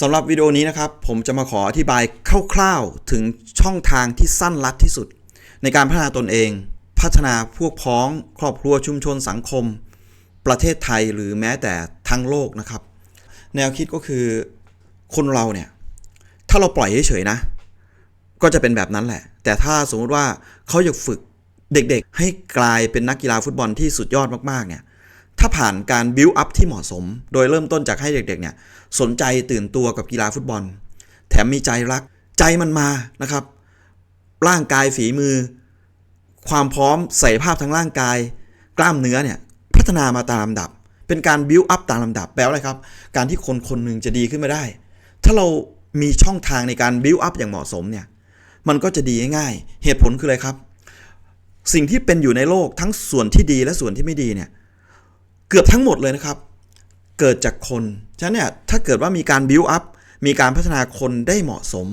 สำหรับวิดีโอนี้นะครับผมจะมาขออธิบายคร่าวๆ ถึงช่องทางที่สั้นลัดที่สุด ในการพัฒนาตนเอง พัฒนาพวกพ้อง ครอบครัวชุมชนสังคม ประเทศไทยหรือแม้แต่ทั้งโลกนะครับ แนวคิดก็คือคนเราเนี่ยถ้าเราปล่อยเฉยๆนะ ก็จะเป็นแบบนั้นแหละ แต่ถ้าสมมติว่าเขาอยากฝึกเด็กๆ ให้กลายเป็นนักกีฬาฟุตบอลที่สุดยอดมากๆเนี่ย ถ้าผ่านการบิวอัพที่เหมาะสม โดยเริ่มต้นจากให้เด็กๆเนี่ยสนใจตื่นตัวกับกีฬาฟุตบอล แถมมีใจรัก ใจมันมานะครับ ร่างกายฝีมือ ความพร้อมใส่ภาพทั้งร่างกาย กล้ามเนื้อเนี่ยพัฒนามาตามลำดับ เป็นการบิวอัพตามลำดับแปลว่าอะไรครับ การที่คนคนหนึ่งจะดีขึ้นมาได้ ถ้าเรามีช่องทางในการบิวอัพอย่างเหมาะสมเนี่ยมันก็จะดีง่าย เหตุผลคืออะไรครับ สิ่งที่เป็นอยู่ในโลกทั้งส่วนที่ดีและส่วนที่ไม่ดีเนี่ย เกือบทั้งหมดเลยนะครับ เกิดจากคน ฉะนั้นเนี่ยถ้าเกิดว่ามีการบิวอัพมีการพัฒนาคนได้เหมาะสม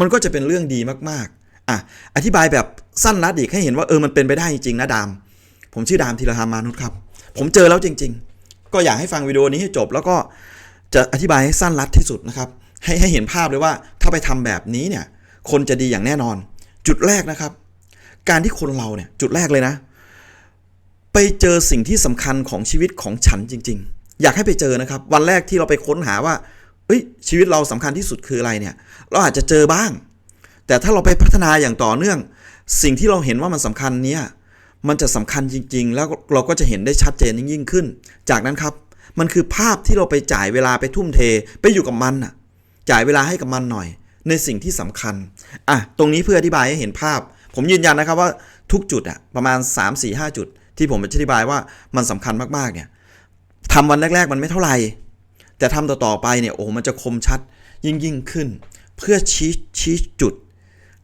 มันก็จะเป็นเรื่องดีมากๆอะอธิบายแบบสั้นลัดอีกให้เห็นว่าเออมันเป็นไปได้จริงๆนะดาม ผมชื่อดามธีรธรรมานุษย์ครับ ผมเจอแล้วจริง ๆ ก็อยากให้ฟังวิดีโอนี้ให้จบ แล้วก็จะอธิบายให้สั้นลัดที่สุดนะครับ ให้ให้เห็นภาพเลยว่าถ้าไปทำแบบนี้เนี่ย คนจะดีอย่างแน่นอน จุดแรกนะครับ การที่คนเราเนี่ยจุดแรกเลยนะ ไปเจอสิ่งที่สำคัญของชีวิตของฉันจริง ๆ อยากให้ไปเจอนะครับ วันแรกที่เราไปค้นหาว่าเอ้ยชีวิตเราสำคัญที่สุดคืออะไรเนี่ย เราอาจจะเจอบ้าง แต่ถ้าเราไปพัฒนาอย่างต่อเนื่อง สิ่งที่เราเห็นว่ามันสำคัญเนี่ยมันจะสำคัญจริง ๆ แล้วเราก็จะเห็นได้ชัดเจนยิ่งขึ้น จากนั้นครับ มันคือภาพที่เราไปจ่ายเวลาไปทุ่มเท ไปอยู่กับมันน่ะ จ่ายเวลาให้กับมันหน่อย ในสิ่งที่สำคัญอะตรงนี้เพื่ออธิบายให้เห็นภาพ ผมยืนยันนะครับว่าทุกจุดอะประมาณ 3 4 5 จุด ที่ผมจะอธิบายว่ามันสำคัญมากๆเนี่ยทำวันแรก ๆ มันไม่เท่าไหร่ แต่ทำต่อๆไปเนี่ยโอ้โหมันจะคมชัดยิ่งยิ่งขึ้น เพื่อชี้ชี้จุด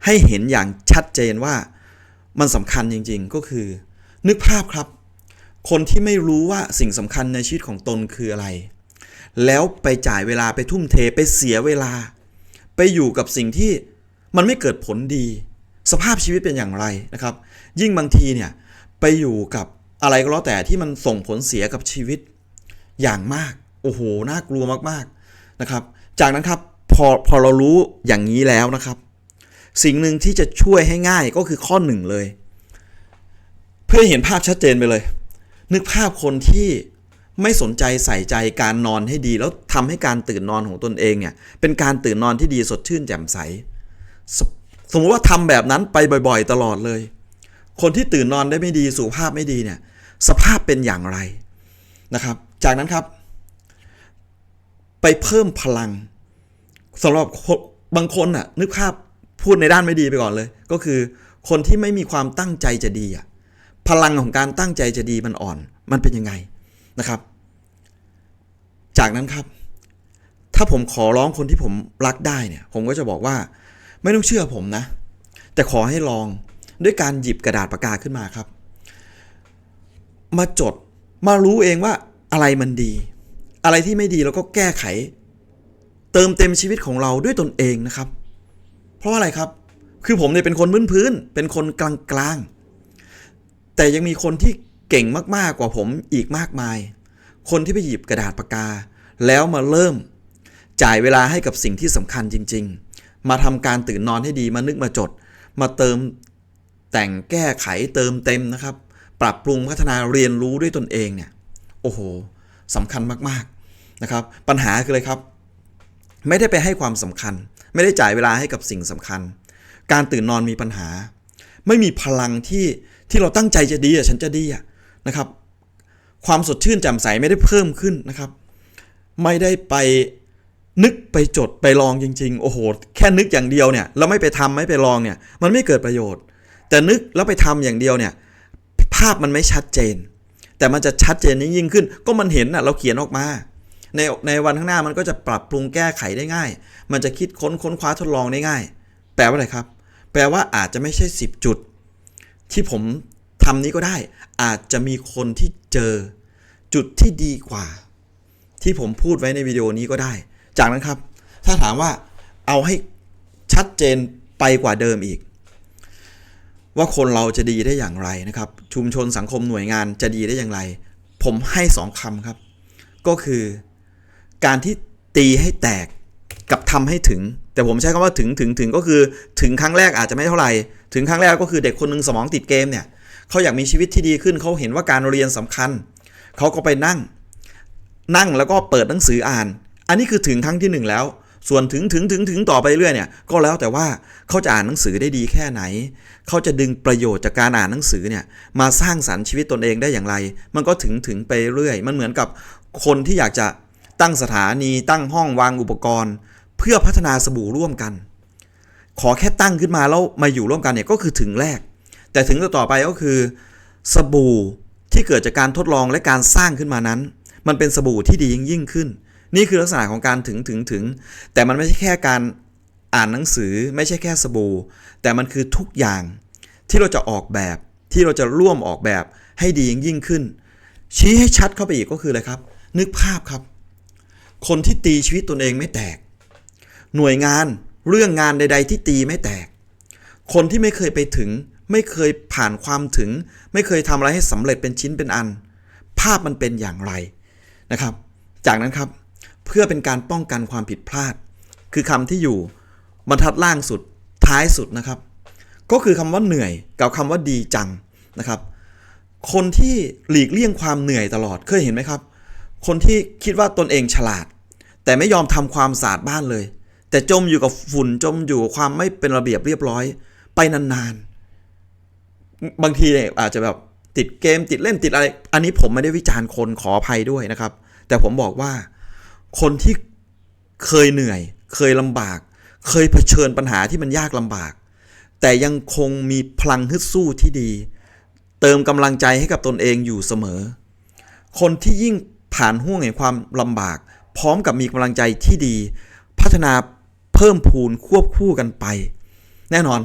ให้เห็นอย่างชัดเจนว่ามันสำคัญจริง ๆ ก็คือ นึกภาพครับ คนที่ไม่รู้ว่าสิ่งสำคัญในชีวิตของตนคืออะไร แล้วไปจ่ายเวลาไปทุ่มเทไปเสียเวลา ไปอยู่กับสิ่งที่มันไม่เกิดผลดี สภาพชีวิตเป็นอย่างไรนะครับ ยิ่งบางทีเนี่ย ไปอยู่กับอะไรก็แล้วแต่ที่มันส่งผลเสียกับชีวิตอย่างมาก โอ้โห น่ากลัวมากๆนะครับ จากนั้นครับพอพอเรารู้อย่างนี้แล้วนะครับ สิ่งหนึ่งที่จะช่วยให้ง่ายก็คือข้อหนึ่งเลย เพื่อเห็นภาพชัดเจนไปเลย นึกภาพคนที่ไม่สนใจใส่ใจการนอนให้ดี แล้วทำให้การตื่นนอนของตนเองเนี่ยเป็นการตื่นนอนที่ดีสดชื่นแจ่มใสสสมมติว่าทำแบบนั้นไปบ่อย ๆ ตลอดเลย คนที่ตื่นนอนได้ไม่ดีสุขภาพไม่ดีเนี่ยสภาพเป็นอย่างไรนะครับ จากนั้นครับ ไปเพิ่มพลังสำหรับบางคนน่ะนึกภาพพูดในด้านไม่ดีไปก่อนเลย ก็คือคนที่ไม่มีความตั้งใจจะดีอะพลังของการตั้งใจจะดีมันอ่อน มันเป็นยังไงนะครับ จากนั้นครับ ถ้าผมขอร้องคนที่ผมรักได้เนี่ย ผมก็จะบอกว่า ไม่ต้องเชื่อผมนะ แต่ขอให้ลอง ด้วยการหยิบกระดาษปากกาขึ้นมาครับ มาจดมารู้เองว่าอะไรมันดี อะไรที่ไม่ดีเราก็แก้ไข เติมเต็มชีวิตของเราด้วยตนเองนะครับ เพราะอะไรครับ คือผมเนี่ยเป็นคนพื้นพื้นเป็นคนกลางกลางๆแต่ยังมีคนที่เก่งมากๆกว่าผมอีกมากมาย คนที่ไปหยิบกระดาษปากกา แล้วมาเริ่ม จ่ายเวลาให้กับสิ่งที่สำคัญจริง ๆ มาทำการตื่นนอนให้ดีมานึกมาจด มาเติม แต่งแก้ไขเติมเต็มนะครับ ปรับปรุงพัฒนาเรียนรู้ด้วยตนเองเนี่ยโอ้โหสำคัญมากๆนะครับ ปัญหาคืออะไรครับ ไม่ได้ไปให้ความสำคัญ ไม่ได้จ่ายเวลาให้กับสิ่งสำคัญ การตื่นนอนมีปัญหา ไม่มีพลังที่ที่เราตั้งใจจะดีอะฉันจะดีอะนะครับ ความสดชื่นแจ่มใสไม่ได้เพิ่มขึ้นนะครับ ไม่ได้ไปนึกไปจดไปลองจริง ๆ โอ้โห แค่นึกอย่างเดียวเนี่ย แล้วไม่ไปทำไม่ไปลองเนี่ย มันไม่เกิดประโยชน์ แต่นึกแล้วไปทำอย่างเดียวเนี่ยภาพมันไม่ชัดเจน แต่มันจะชัดเจนยิ่งขึ้น ก็มันเห็นน่ะเราเขียนออกมาในในวันข้างหน้ามันก็จะปรับปรุงแก้ไขได้ง่าย มันจะคิดค้นค้นคว้าทดลองได้ง่าย แปลว่าอะไรครับ แปลว่าอาจจะไม่ใช่ 10 จุด ที่ผมทำนี้ก็ได้ อาจจะมีคนที่เจอจุดที่ดีกว่า ที่ผมพูดไว้ในวิดีโอนี้ก็ได้ จากนั้นครับ ถ้าถามว่าเอาให้ชัดเจนไปกว่าเดิมอีก ว่าคนเราจะดีได้อย่างไรนะครับ ชุมชนสังคมหน่วยงานจะดีได้อย่างไร ผมให้สองคำครับ ก็คือ การที่ตีให้แตกกับทำให้ถึง แต่ผมใช้คำว่าถึงถึงถึงก็คือถึงครั้งแรกอาจจะไม่เท่าไหร่ ถึงครั้งแรกก็คือเด็กคนหนึงสมองติดเกมเนี่ยเขาอยากมีชีวิตที่ดีขึ้นเขาเห็นว่าการเรียนสำคัญเขาก็ไปนั่ง นั่งแล้วก็เปิดหนังสืออ่าน อันนี้คือถึงครั้งที่หนึ่งแล้ว ส่วนถึงถึงถึงถึงต่อไปเรื่อยเนี่ยก็แล้วแต่ว่าเขาจะอ่านหนังสือได้ดีแค่ไหน เขาจะดึงประโยชน์จากการอ่านหนังสือเนี่ยมาสร้างสรรค์ชีวิตตนเองได้อย่างไร มันก็ถึงถึงไปเรื่อย มันเหมือนกับคนที่อยากจะตั้งสถานีตั้งห้องวางอุปกรณ์ เพื่อพัฒนาสบู่ร่วมกัน ขอแค่ตั้งขึ้นมาแล้วมาอยู่ร่วมกันเนี่ยก็คือถึงแรก แต่ถึงต่อไปก็คือ สบู่ที่เกิดจากการทดลองและการสร้างขึ้นมานั้น มันเป็นสบู่ที่ดียิ่งยิ่งขึ้น นี่คือลักษณะของการถึงถึงถึง แต่มันไม่ใช่แค่การอ่านหนังสือไม่ใช่แค่สบู่ แต่มันคือทุกอย่างที่เราจะออกแบบที่เราจะร่วมออกแบบให้ดียิ่งยิ่งขึ้น ชี้ให้ชัดเข้าไปอีกก็คืออะไรครับ นึกภาพครับ คนที่ตีชีวิตตนเองไม่แตก หน่วยงานเรื่องงานใด ๆ ที่ตีไม่แตก คนที่ไม่เคยไปถึง ไม่เคยผ่านความถึง ไม่เคยทำอะไรให้สำเร็จเป็นชิ้นเป็นอัน ภาพมันเป็นอย่างไรนะครับ จากนั้นครับ เพื่อเป็นการป้องกันความผิดพลาด คือคำที่อยู่บรรทัดล่างสุดท้ายสุดนะครับ ก็คือคำว่าเหนื่อยกับคำว่าดีจังนะครับ คนที่หลีกเลี่ยงความเหนื่อยตลอดเคยเห็นไหมครับ คนที่คิดว่าตนเองฉลาด แต่ไม่ยอมทำความสะอาดบ้านเลย แต่จมอยู่กับฝุ่นจมอยู่กับความไม่เป็นระเบียบเรียบร้อย ไปนานๆ บางทีเนี่ยอาจจะแบบติดเกมติดเล่นติดอะไร อันนี้ผมไม่ได้วิจารณ์คนขออภัยด้วยนะครับ แต่ผมบอกว่า คนที่เคยเหนื่อย เคยลำบาก เคยเผชิญปัญหาที่มันยากลำบาก แต่ยังคงมีพลังฮึดสู้ที่ดี เติมกำลังใจให้กับตนเองอยู่เสมอ คนที่ยิ่งผ่านห่วงแห่งความลำบาก พร้อมกับมีกำลังใจที่ดี พัฒนาเพิ่มพูนควบคู่กันไป แน่นอน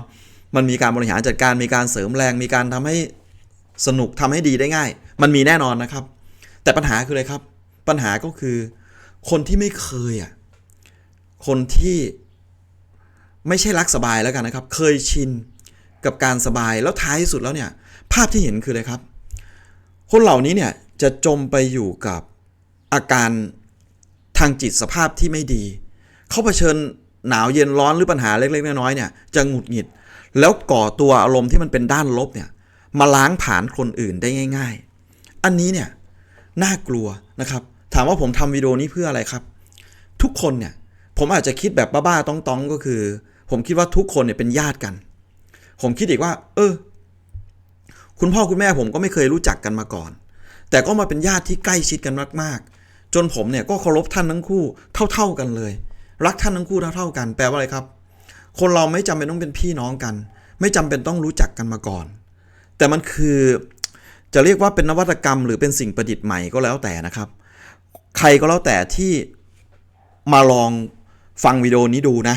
มันมีการบริหารจัดการมีการเสริมแรงมีการทำให้สนุกทำให้ดีได้ง่าย มันมีแน่นอนนะครับ แต่ปัญหาคืออะไรครับ ปัญหาก็คือ คนที่ไม่เคยอะคนที่ไม่ใช่รักสบายแล้วกันนะครับ เคยชินกับการสบายแล้วท้ายสุดแล้วเนี่ยภาพที่เห็นคืออะไรครับ คนเหล่านี้เนี่ยจะจมไปอยู่กับอาการทางจิตสภาพที่ไม่ดี เขาเผชิญหนาวเย็นร้อนหรือปัญหาเล็กๆน้อยๆเนี่ยจะหงุดหงิด แล้วก่อตัวอารมณ์ที่มันเป็นด้านลบเนี่ยมาล้างผ่านคนอื่นได้ง่าย ๆ อันนี้เนี่ยน่ากลัวนะครับ ถามว่าผมทำวิดีโอนี้เพื่ออะไรครับ ทุกคนเนี่ยผมอาจจะคิดแบบบ้าๆต้อง ๆ ก็คือ ผมคิดว่าทุกคนเนี่ยเป็นญาติกัน ผมคิดอีกว่า เออ คุณพ่อคุณแม่ผมก็ไม่เคยรู้จักกันมาก่อน แต่ก็มาเป็นญาติที่ใกล้ชิดกันมากๆ จนผมเนี่ยก็เคารพท่านทั้งคู่เท่า ๆกันเลย รักท่านทั้งคู่เท่าๆกัน แปลว่าอะไรครับ คนเราไม่จำเป็นต้องเป็นพี่น้องกัน ไม่จำเป็นต้องรู้จักกันมาก่อน แต่มันคือจะเรียกว่าเป็นนวัตกรรมหรือเป็นสิ่งประดิษฐ์ใหม่ก็แล้วแต่นะครับ ใครก็แล้วแต่ที่มาลองฟังวิดีโอนี้ดูนะ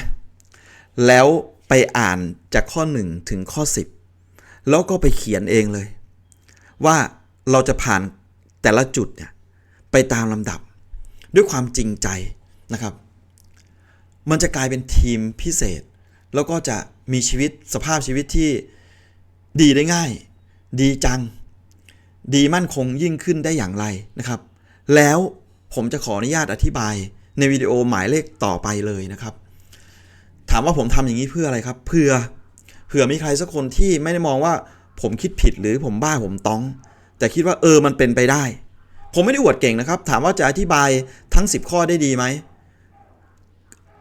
แล้วไปอ่านจากข้อ 1 ถึงข้อ 10 แล้วก็ไปเขียนเองเลย ว่าเราจะผ่านแต่ละจุดเนี่ยไปตามลำดับ ด้วยความจริงใจนะครับ มันจะกลายเป็นทีมพิเศษ แล้วก็จะมีชีวิตสภาพชีวิตที่ดีได้ง่าย ดีจัง ดีมั่นคงยิ่งขึ้นได้อย่างไรนะครับ แล้ว ผมจะขออนุญาตอธิบาย ในวิดีโอหมายเลขต่อไปเลยนะครับ ถามว่าผมทำอย่างนี้เพื่ออะไรครับ เพื่อเผื่อมีใครสักคนที่ไม่ได้มองว่าผมคิดผิดหรือผมบ้าผมต้อง แต่คิดว่าเออมันเป็นไปได้ ผมไม่ได้อวดเก่งนะครับ ถามว่าจะอธิบายทั้ง 10 ข้อได้ดีไหม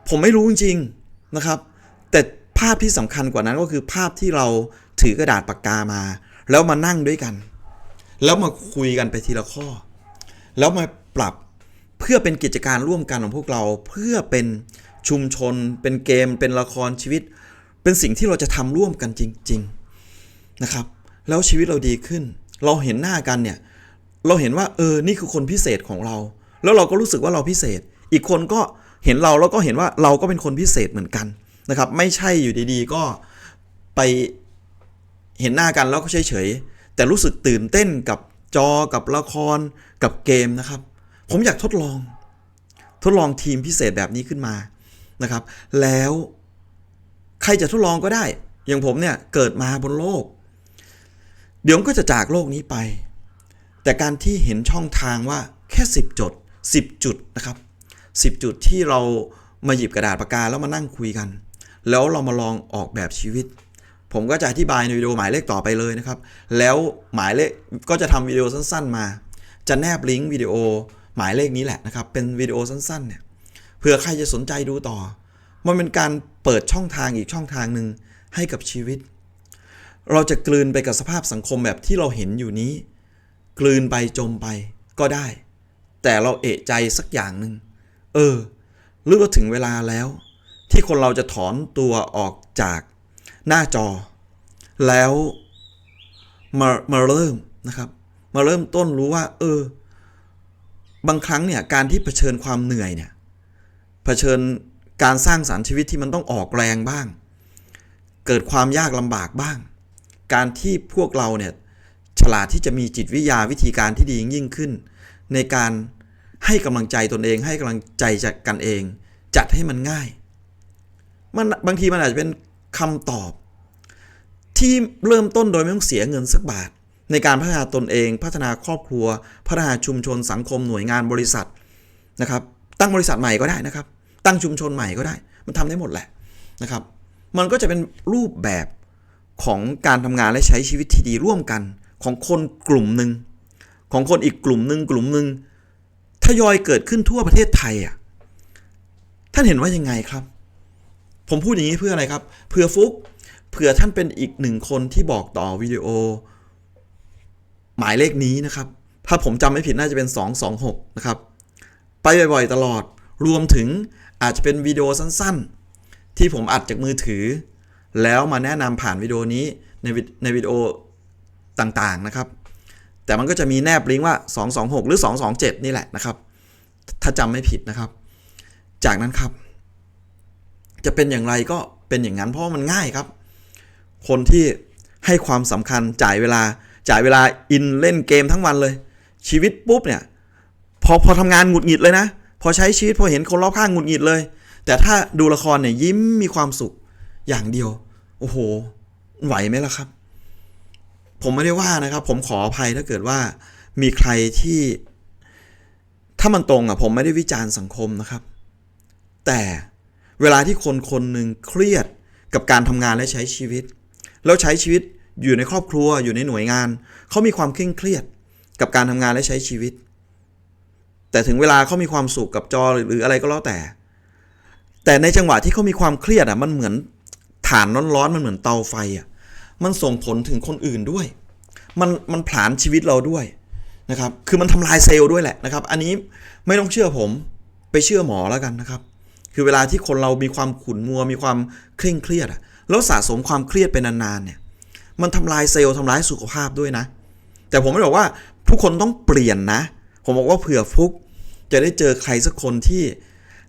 ผมไม่รู้จริงๆนะครับ แต่ภาพที่สำคัญกว่านั้นก็คือภาพที่เราถือกระดาษปากกามา แล้วมานั่งด้วยกัน แล้วมาคุยกันไปทีละข้อ แล้วมาปรับ เพื่อเป็นกิจการร่วมกันของพวกเรา เพื่อเป็นชุมชน เป็นเกม เป็นละครชีวิต เป็นสิ่งที่เราจะทำร่วมกันจริง ๆนะครับ แล้วชีวิตเราดีขึ้น เราเห็นหน้ากันเนี่ยเราเห็นว่าเออนี่คือคนพิเศษของเรา แล้วเราก็รู้สึกว่าเราพิเศษ อีกคนก็เห็นเราแล้วก็เห็นว่าเราก็เป็นคนพิเศษเหมือนกันนะครับไม่ใช่อยู่ดีๆ ก็ไปเห็นหน้ากันแล้วก็เฉยๆแต่รู้สึกตื่นเต้นกับจอกับละครกับเกมนะครับ ผมอยากทดลอง ทดลองทีมพิเศษแบบนี้ขึ้นมานะครับ แล้วใครจะทดลองก็ได้ อย่างผมเนี่ยเกิดมาบนโลก เดี๋ยวก็จะจากโลกนี้ไป แต่การที่เห็นช่องทางว่าแค่ 10จด10 จุดนะครับ 10 จุดที่เรามาหยิบกระดาษปากกาแล้วมานั่งคุยกัน แล้วเรามาลองออกแบบชีวิต ผมก็จะอธิบายในวิดีโอหมายเลขต่อไปเลยนะครับ แล้วหมายเลขก็จะทำวิดีโอสั้นๆมา จะแนบลิงก์วิดีโอ หมายเลขนี้แหละนะครับ เป็นวิดีโอสั้นๆเนี่ยเผื่อใครจะสนใจดูต่อ มันเป็นการเปิดช่องทางอีกช่องทางหนึ่งให้กับชีวิต เราจะกลืนไปกับสภาพสังคมแบบที่เราเห็นอยู่นี้ กลืนไปจมไปก็ได้ แต่เราเอะใจสักอย่างหนึ่งเออหรือว่าถึงเวลาแล้ว ที่คนเราจะถอนตัวออกจากหน้าจอ แล้วมามาเริ่มนะครับ มาเริ่มต้นรู้ว่า เออ บางครั้งเนี่ยการที่เผชิญความเหนื่อยเนี่ยเผชิญการสร้างสารรค์ชีวิตที่มันต้องออกแรงบ้าง เกิดความยากลำบากบ้าง การที่พวกเราเนี่ยฉลาดที่จะมีจิตวิทยาวิธีการที่ดียิ่งขึ้น ในการให้กำลังใจตนเอง ให้กำลังใจจากกันเอง จัดให้มันง่าย มันบางทีมันอาจจะเป็นคำตอบ ที่เริ่มต้นโดยไม่ต้องเสียเงินสักบาท ในการพัฒนาตนเอง พัฒนาครอบครัว พัฒนาชุมชนสังคมหน่วยงานบริษัทนะครับ ตั้งบริษัทใหม่ก็ได้นะครับ ตั้งชุมชนใหม่ก็ได้ มันทำได้หมดแหละนะครับ มันก็จะเป็นรูปแบบของการทำงานและใช้ชีวิตที่ดีร่วมกันของคนกลุ่มหนึ่งของคนอีกกลุ่มหนึ่งกลุ่มหนึ่งทยอยเกิดขึ้นทั่วประเทศไทยอะท่านเห็นว่ายังไงครับ ผมพูดอย่างนี้เพื่ออะไรครับเพื่อฟุกเผื่อท่านเป็นอีกหนึ่งคนที่บอกต่อวิดีโอ หมายเลขนี้นะครับ ถ้าผมจำไม่ผิดน่าจะเป็น 226 นะครับ ไปบ่อยๆตลอด รวมถึงอาจจะเป็นวิดีโอสั้นๆ ที่ผมอัดจากมือถือ แล้วมาแนะนำผ่านวิดีโอนี้ในในวิดีโอต่างๆนะครับ แต่มันก็จะมีแนบลิงก์ว่า 226 หรือ 227 นี่แหละนะครับ ถ้าจำไม่ผิดนะครับ จากนั้นครับ จะเป็นอย่างไรก็เป็นอย่างนั้นเพราะว่ามันง่ายครับ คนที่ให้ความสำคัญจ่ายเวลา จ่ายเวลาอินเล่นเกมทั้งวันเลย ชีวิตปุ๊บเนี่ยพอพอทำงานหงุดหงิดเลยนะ พอใช้ชีวิตพอเห็นคนรอบข้างหงุดหงิดเลย แต่ถ้าดูละครเนี่ยยิ้มมีความสุขอย่างเดียว โอ้โห ไหวไหมล่ะครับ ผมไม่ได้ว่านะครับ ผมขออภัยถ้าเกิดว่ามีใครที่ ถ้ามันตรงอะ ผมไม่ได้วิจารณ์สังคมนะครับ แต่เวลาที่คนคนหนึ่งเครียดกับการทำงานและใช้ชีวิต แล้วใช้ชีวิต อยู่ในครอบครัวอยู่ในหน่วยงาน เขามีความเคร่งเครียดกับการทำงานและใช้ชีวิต แต่ถึงเวลาเขามีความสุขกับจอหรืออะไรก็แล้วแต่ แต่ในจังหวะที่เขามีความเครียดอะมันเหมือนฐานร้อนๆมันเหมือนเตาไฟอะมันส่งผลถึงคนอื่นด้วย มันมันผลาญชีวิตเราด้วยนะครับ คือมันทำลายเซลล์ด้วยแหละนะครับ อันนี้ไม่ต้องเชื่อผมไปเชื่อหมอแล้วกันนะครับ คือเวลาที่คนเรามีความขุ่นมัวมีความเคร่งเครียดอะแล้วสะสมความเครียดไปนานๆเนี่ย มันทำลายเซลล์ทำลายสุขภาพด้วยนะ แต่ผมไม่บอกว่าทุกคนต้องเปลี่ยนนะ ผมบอกว่าเผื่อฟุก จะได้เจอใครสักคนที่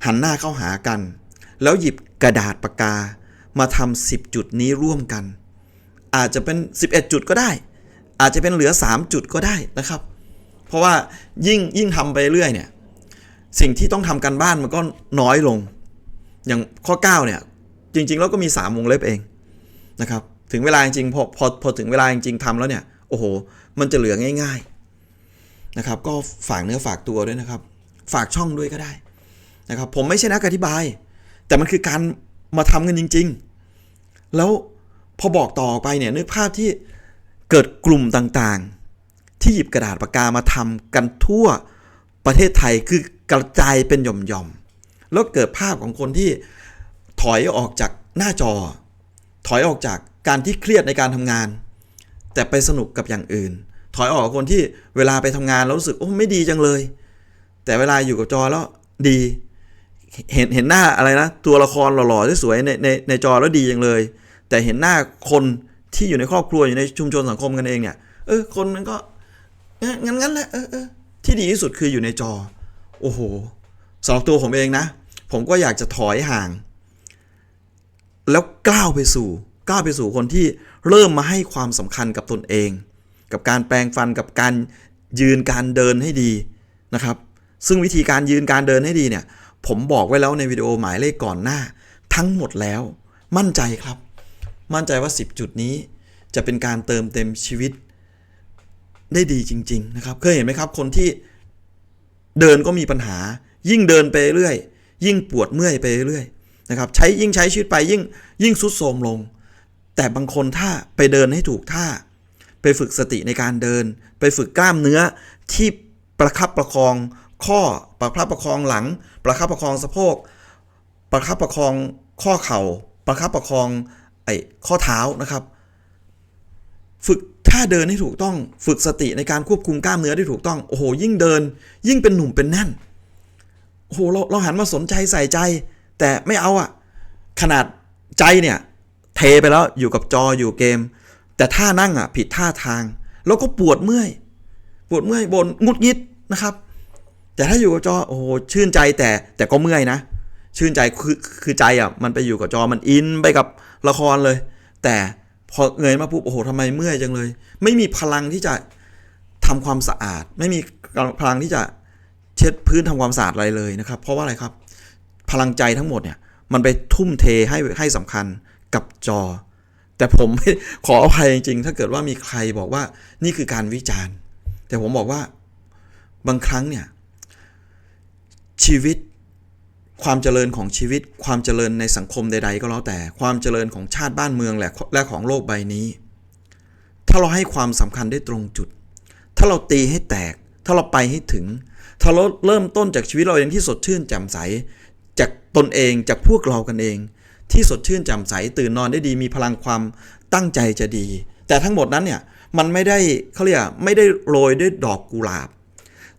หันหน้าเข้าหากัน แล้วหยิบกระดาษปากกามาทำ10 จุดนี้ร่วมกัน อาจจะเป็น 11 จุดก็ได้ อาจจะเป็นเหลือ 3 จุดก็ได้นะครับ เพราะว่ายิ่งยิ่งทำไปเรื่อยเนี่ยสิ่งที่ต้องทำกันบ้านมันก็น้อยลง อย่างข้อ 9 เนี่ย จริง ๆ แล้วก็มี 3 วงเล็บเองนะครับ ถึงเวลาจริงพอพอพอถึงเวลาจริงๆทำแล้วเนี่ย โอ้โห มันจะเหลือง่าย ๆนะครับ ก็ฝากเนื้อฝากตัวด้วยนะครับ ฝากช่องด้วยก็ได้นะครับ ผมไม่ใช่นักอธิบาย แต่มันคือการมาทำกันจริง ๆ แล้วพอบอกต่อไปเนี่ยนึกภาพที่เกิดกลุ่มต่างๆ ที่หยิบกระดาษปากกามาทำกันทั่วประเทศไทยคือกระจายเป็นหย่อมๆแล้วเกิดภาพของคนที่ถอยออกจากหน้าจอ ถอยออกจาก การที่เครียดในการทำงาน แต่ไปสนุกกับอย่างอื่น ถอยออกกับคนที่เวลาไปทำงานแล้วรู้สึกโอ้ไม่ดีจังเลย แต่เวลาอยู่กับจอแล้วดี เห็นเห็นหน้าอะไรนะ ตัวละครหล่อๆสวยๆในในในจอแล้วดีจังเลย แต่เห็นหน้าคนที่อยู่ในครอบครัวอยู่ในชุมชนสังคมกันเองเนี่ยเออคนนั้นก็เอองั้นงั้นแหละเออเออที่ดีที่สุดคืออยู่ในจอ โอ้โหสำหรับตัวผมเองนะ ผมก็อยากจะถอยห่าง แล้วก้าวไปสู่ ก้าวไปสู่คนที่เริ่มมาให้ความสำคัญกับตนเอง กับการแปลงฟันกับการยืนการเดินให้ดีนะครับ ซึ่งวิธีการยืนการเดินให้ดีเนี่ย ผมบอกไว้แล้วในวิดีโอหมายเลขก่อนหน้า ทั้งหมดแล้ว มั่นใจครับ มั่นใจว่า 10 จุดนี้ จะเป็นการเติมเต็มชีวิต ได้ดีจริง ๆ นะครับ เคยเห็นไหมครับคนที่เดินก็มีปัญหา ยิ่งเดินไปเรื่อย ยิ่งปวดเมื่อยไปเรื่อยนะครับ ใช้ยิ่งใช้ชีวิตไปยิ่งยิ่งสุดโทรมลง แต่บางคนถ้าไปเดินให้ถูกท่า ไปฝึกสติในการเดิน ไปฝึกกล้ามเนื้อที่ประคับประคองข้อประคับประคองหลัง ประคับประคองสะโพก ประคับประคองข้อเข่า ประคับประคองไอ้ข้อเท้านะครับ ฝึกท่าเดินให้ถูกต้อง ฝึกสติในการควบคุมกล้ามเนื้อได้ถูกต้องโอ้โหยิ่งเดิน ยิ่งเป็นหนุ่มเป็นแน่นโอ้โหเราเราหันมาสนใจใส่ใจ แต่ไม่เอาอะขนาดใจเนี่ย เทไปแล้วอยู่กับจออยู่เกม แต่ท่านั่งอะผิดท่าทาง แล้วก็ปวดเมื่อย ปวดเมื่อยบนงุดงิดนะครับ แต่ถ้าอยู่กับจอโอ้โหชื่นใจแต่แต่ก็เมื่อยนะ ชื่นใจคือคือใจอะมันไปอยู่กับจอมันอินไปกับละครเลย แต่พอเงยมาปุ๊บโอ้โหทำไมเมื่อยจังเลย ไม่มีพลังที่จะทำความสะอาด ไม่มีพลังที่จะเช็ดพื้นทำความสะอาดอะไรเลยนะครับ เพราะว่าอะไรครับ พลังใจทั้งหมดเนี่ยมันไปทุ่มเทให้ให้สำคัญ กับจอ แต่ผมขออภัยจริงๆ ถ้าเกิดว่ามีใครบอกว่านี่คือการวิจารณ์ แต่ผมบอกว่าบางครั้งเนี่ย ชีวิตความเจริญของชีวิต ความเจริญในสังคมใด ๆ ก็แล้วแต่ความเจริญของชาติบ้านเมืองแหละและของโลกใบนี้ ถ้าเราให้ความสำคัญได้ตรงจุด ถ้าเราตีให้แตก ถ้าเราไปให้ถึง ถ้าเราเริ่มต้นจากชีวิตเราเองที่สดชื่นแจ่มใส จากตนเองจากพวกเรากันเอง ที่สดชื่นแจ่มใสตื่นนอนได้ดีมีพลังความตั้งใจจะดี แต่ทั้งหมดนั้นเนี่ยมันไม่ได้เขาเรียกไม่ได้โรยด้วยดอกกุหลาบ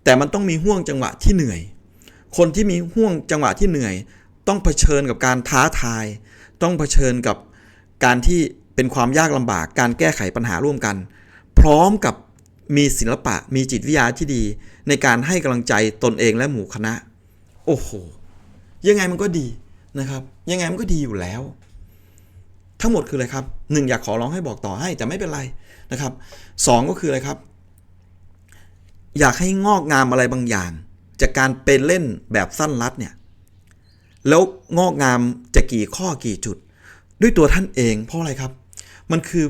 แต่มันต้องมีห่วงจังหวะที่เหนื่อย คนที่มีห่วงจังหวะที่เหนื่อย ต้องเผชิญกับการท้าทาย ต้องเผชิญกับการที่เป็นความยากลำบาก การแก้ไขปัญหาร่วมกัน พร้อมกับมีศิลปะมีจิตวิทยาที่ดี ในการให้กำลังใจตนเองและหมู่คณะ โอ้โห ยังไงมันก็ดี นะครับยังไงมันก็ดีอยู่แล้ว ทั้งหมดคืออะไรครับหนึ่งอยากขอร้องให้บอกต่อให้แต่ไม่เป็นไรนะครับสองก็คืออะไรครับ อยากให้งอกงามอะไรบางอย่าง จากการเป็นเล่นแบบสั้นรัดเนี่ยแล้วงอกงามจะกี่ข้อกี่จุด ด้วยตัวท่านเอง เพราะอะไรครับ มันคือ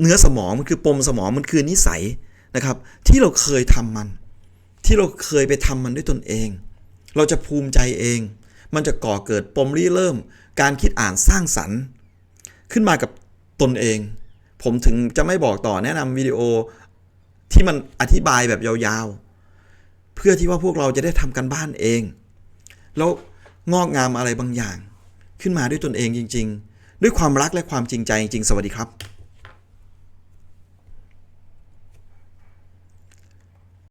เนื้อสมองมันคือปมสมองมันคือนิสัยนะครับ ที่เราเคยทำมัน ที่เราเคยไปทำมันด้วยตนเอง เราจะภูมิใจเอง มันจะก่อเกิดปมริเริ่ม การคิดอ่านสร้างสรรค์ ขึ้นมากับตนเอง ผมถึงจะไม่บอกต่อแนะนำวิดีโอที่มันอธิบายแบบยาวๆ เพื่อที่ว่าพวกเราจะได้ทำกันบ้านเอง แล้วงอกงามอะไรบางอย่าง ขึ้นมาด้วยตนเองจริง ๆ ด้วยความรักและความจริงใจจริงๆสวัสดีครับ